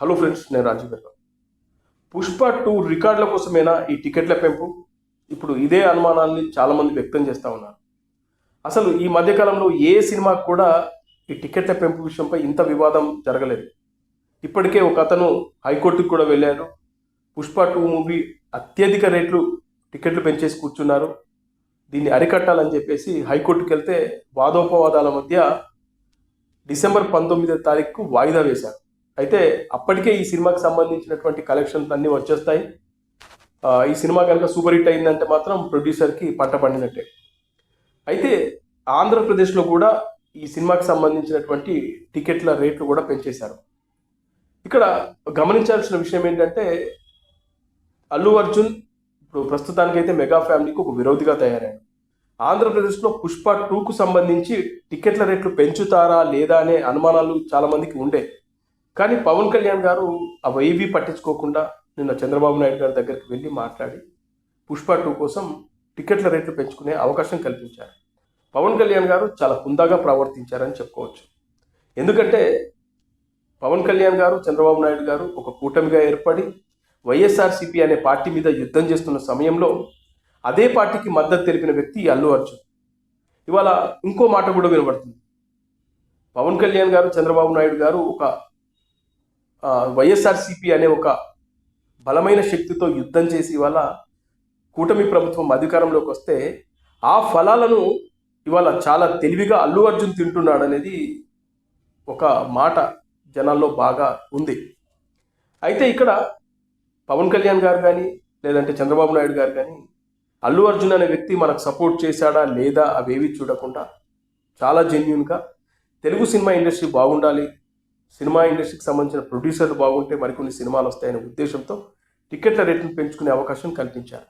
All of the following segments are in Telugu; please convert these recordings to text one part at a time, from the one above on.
హలో ఫ్రెండ్స్ నేను రాజీవ్ గారు పుష్ప టూ రికార్డుల కోసమేనా ఈ టికెట్ల పెంపు? ఇప్పుడు ఇదే అనుమానాన్ని చాలామంది వ్యక్తం చేస్తూ ఉన్నారు. అసలు ఈ మధ్యకాలంలో ఏ సినిమాకు కూడా ఈ టికెట్ల పెంపు విషయంపై ఇంత వివాదం జరగలేదు. ఇప్పటికే ఒక అతను హైకోర్టుకు కూడా వెళ్ళారు పుష్ప టూ మూవీ అత్యధిక రేట్లు టికెట్లు పెంచేసి కూర్చున్నారు. దీన్ని అరికట్టాలని చెప్పేసి హైకోర్టుకు వెళ్తే వాదోపవాదాల మధ్య డిసెంబర్ పంతొమ్మిదో తారీఖుకు వాయిదా వేశారు. అయితే అప్పటికే ఈ సినిమాకి సంబంధించినటువంటి కలెక్షన్స్ అన్నీ వచ్చేస్తాయి. ఈ సినిమా కనుక సూపర్ హిట్ అయిందంటే మాత్రం ప్రొడ్యూసర్కి పంట పండినట్టే. అయితే ఆంధ్రప్రదేశ్లో కూడా ఈ సినిమాకి సంబంధించినటువంటి టికెట్ల రేట్లు కూడా పెంచేశారు. ఇక్కడ గమనించాల్సిన విషయం ఏంటంటే అల్లు అర్జున్ ఇప్పుడు ప్రస్తుతానికైతే మెగా ఫ్యామిలీకి ఒక విరోధిగా తయారాడు ఆంధ్రప్రదేశ్లో పుష్ప టూకు సంబంధించి టికెట్ల రేట్లు పెంచుతారా లేదా అనే అనుమానాలు చాలామందికి ఉండే. కానీ పవన్ కళ్యాణ్ గారు అవేవి పట్టించుకోకుండా నిన్న చంద్రబాబు నాయుడు గారి దగ్గరికి వెళ్ళి మాట్లాడి పుష్ప టూ కోసం టికెట్ల రేట్లు పెంచుకునే అవకాశం కల్పించారు. పవన్ కళ్యాణ్ గారు చాలా హుందాగా ప్రవర్తించారని చెప్పుకోవచ్చు. ఎందుకంటే పవన్ కళ్యాణ్ గారు చంద్రబాబు నాయుడు గారు ఒక కూటమిగా ఏర్పడి వైఎస్ఆర్సీపీ అనే పార్టీ మీద యుద్ధం చేస్తున్న సమయంలో అదే పార్టీకి మద్దతు తెలిపిన వ్యక్తి అల్లు అర్జున్. ఇవాళ ఇంకో మాట కూడా వినబడుతుంది. పవన్ కళ్యాణ్ గారు చంద్రబాబు నాయుడు గారు ఒక వైఎస్ఆర్సీపీ అనే ఒక బలమైన శక్తితో యుద్ధం చేసి ఇవాళ కూటమి ప్రభుత్వం అధికారంలోకి వస్తే ఆ ఫలాలను ఇవాళ చాలా తెలివిగా అల్లు అర్జున్ తింటున్నాడు అనేది ఒక మాట జనాల్లో బాగా ఉంది. అయితే ఇక్కడ పవన్ కళ్యాణ్ గారు కానీ లేదంటే చంద్రబాబు నాయుడు గారు కానీ అల్లు అర్జున్ అనే వ్యక్తి మనకు సపోర్ట్ చేశాడా లేదా అవేవి చూడకుండా చాలా జెన్యున్గా తెలుగు సినిమా ఇండస్ట్రీ బాగుండాలి సినిమా ఇండస్ట్రీకి సంబంధించిన ప్రొడ్యూసర్లు బాగుంటే మరికొన్ని సినిమాలు వస్తాయనే ఉద్దేశంతో టికెట్ల రేట్ను పెంచుకునే అవకాశం కల్పించారు.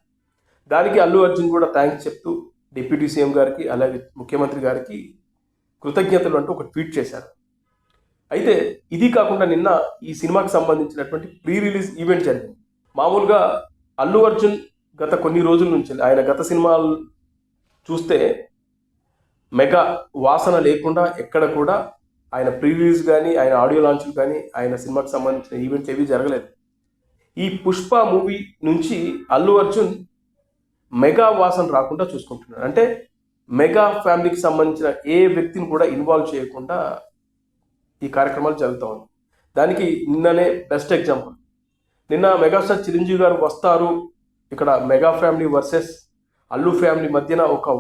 దానికి అల్లు అర్జున్ కూడా థ్యాంక్స్ చెప్తూ డిప్యూటీ సీఎం గారికి అలాగే ముఖ్యమంత్రి గారికి కృతజ్ఞతలు అంటూ ఒక ట్వీట్ చేశారు. అయితే ఇది కాకుండా నిన్న ఈ సినిమాకి సంబంధించినటువంటి ప్రీ రిలీజ్ ఈవెంట్ జరిగింది. మామూలుగా అల్లు అర్జున్ గత కొన్ని రోజుల నుంచి ఆయన గత సినిమాలు చూస్తే మెగా వాసన లేకుండా ఎక్కడ కూడా ఆయన ప్రీవ్యూస్ కానీ ఆయన ఆడియో లాంచ్లు కానీ ఆయన సినిమాకి సంబంధించిన ఈవెంట్స్ ఏవి జరగలేదు. ఈ పుష్ప మూవీ నుంచి అల్లు అర్జున్ మెగా వాసన రాకుండా చూసుకుంటున్నాడు. అంటే మెగా ఫ్యామిలీకి సంబంధించిన ఏ వ్యక్తిని కూడా ఇన్వాల్వ్ చేయకుండా ఈ కార్యక్రమాలు జరుగుతూ ఉన్నాయి. దానికి నిన్ననే బెస్ట్ ఎగ్జాంపుల్ నిన్న మెగాస్టార్ చిరంజీవి గారు వస్తారు. ఇక్కడ mega family versus Allu family మధ్యన ఒక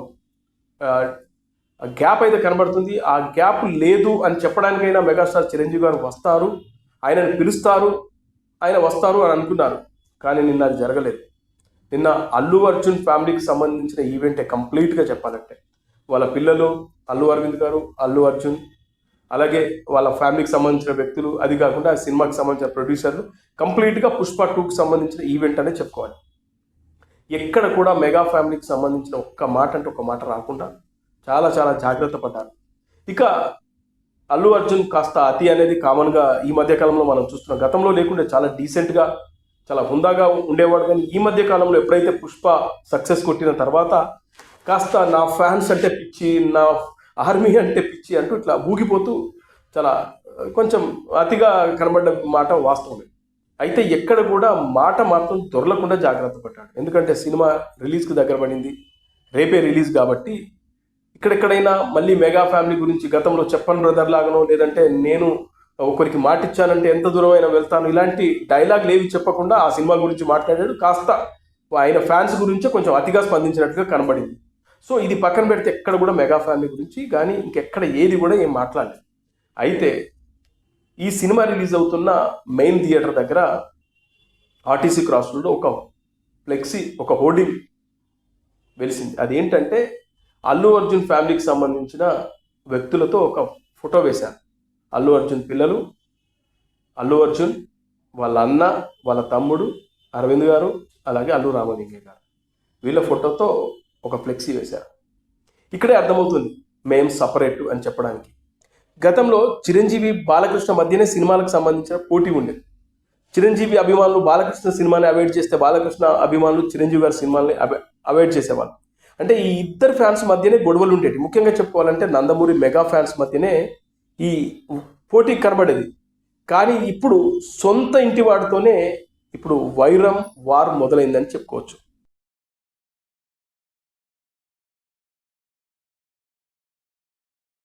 గ్యాప్ అయితే కనబడుతుంది. ఆ గ్యాప్ లేదు అని చెప్పడానికైనా మెగాస్టార్ చిరంజీవి గారు వస్తారు. ఆయనను పిలుస్తారు. ఆయన వస్తారు అని అనుకున్నారు. కానీ నిన్న అది జరగలేదు. నిన్న అల్లు అర్జున్ ఫ్యామిలీకి సంబంధించిన ఈవెంటే కంప్లీట్గా చెప్పాలంటే వాళ్ళ పిల్లలు అల్లు అరవింద్ గారు అల్లు అర్జున్ అలాగే వాళ్ళ ఫ్యామిలీకి సంబంధించిన వ్యక్తులు అది కాకుండా ఆ సినిమాకి సంబంధించిన ప్రొడ్యూసర్లు కంప్లీట్గా పుష్ప టూకి సంబంధించిన ఈవెంట్ అనే చెప్పుకోవాలి. ఎక్కడ కూడా మెగా ఫ్యామిలీకి సంబంధించిన ఒక్క మాట అంటే ఒక మాట రాకుండా చాలా చాలా జాగ్రత్త పడ్డారు. ఇక అల్లు అర్జున్ కాస్త అతి అనేది కామన్గా ఈ మధ్య కాలంలో మనం చూస్తున్నాం. గతంలో లేకుంటే చాలా డీసెంట్గా చాలా హుందాగా ఉండేవాడు. కానీ ఈ మధ్య కాలంలో ఎప్పుడైతే పుష్ప సక్సెస్ కొట్టిన తర్వాత కాస్త నా ఫ్యాన్స్ అంటే పిచ్చి నా ఆర్మీ అంటే పిచ్చి అంటూ ఇట్లా ఊగిపోతూ చాలా కొంచెం అతిగా కనబడ్డ మాట వాస్తవమే. అయితే ఎక్కడ కూడా మాట మాత్రం దొరలకుండా జాగ్రత్త పడ్డాడు. ఎందుకంటే సినిమా రిలీజ్కి దగ్గర పడింది. రేపే రిలీజ్ కాబట్టి ఇక్కడెక్కడైనా మళ్ళీ మెగా ఫ్యామిలీ గురించి గతంలో చెప్పన్ బ్రదర్ లాగానో లేదంటే నేను ఒకరికి మాటిచ్చానంటే ఎంత దూరమైనా వెళ్తాను ఇలాంటి డైలాగులు ఏవి చెప్పకుండా ఆ సినిమా గురించి మాట్లాడాడు. కాస్త ఆయన ఫ్యాన్స్ గురించే కొంచెం అతిగా స్పందించినట్టుగా కనబడింది. సో ఇది పక్కన పెడితే ఎక్కడ కూడా మెగా ఫ్యామిలీ గురించి కానీ ఇంకెక్కడ ఏది కూడా ఏం మాట్లాడలేదు. అయితే ఈ సినిమా రిలీజ్ అవుతున్న మెయిన్ థియేటర్ దగ్గర ఆర్టీసీ క్రాస్ రోడ్లో ఒక ఫ్లెక్సీ ఒక హోర్డింగ్ వెలిసింది. అదేంటంటే అల్లు అర్జున్ ఫ్యామిలీకి సంబంధించిన వ్యక్తులతో ఒక ఫోటో వేశారు. అల్లు అర్జున్ పిల్లలు అల్లు అర్జున్ వాళ్ళ అన్న వాళ్ళ తమ్ముడు అరవింద్ గారు అలాగే అల్లు రామలింగయ్య గారు. వీళ్ళ ఫోటోతో ఒక ఫ్లెక్సీ వేశారు. ఇక్కడే అర్థమవుతుంది మేం సపరేట్ అని చెప్పడానికి. గతంలో చిరంజీవి బాలకృష్ణ మధ్యనే సినిమాలకు సంబంధించిన పోటీ ఉండేది. చిరంజీవి అభిమానులు బాలకృష్ణ సినిమాని అవాయిడ్ చేస్తే బాలకృష్ణ అభిమానులు చిరంజీవి గారి సినిమాల్ని అవాయిడ్ చేసేవాళ్ళు. అంటే ఈ ఇద్దరు ఫ్యాన్స్ మధ్యనే గొడవలు ఉండేవి ముఖ్యంగా చెప్పుకోవాలంటే నందమూరి మెగా ఫ్యాన్స్ మధ్యనే ఈ పోటీ కనబడేది. కానీ ఇప్పుడు సొంత ఇంటి వాడితోనే ఇప్పుడు వైరం వార్ మొదలైందని చెప్పుకోవచ్చు.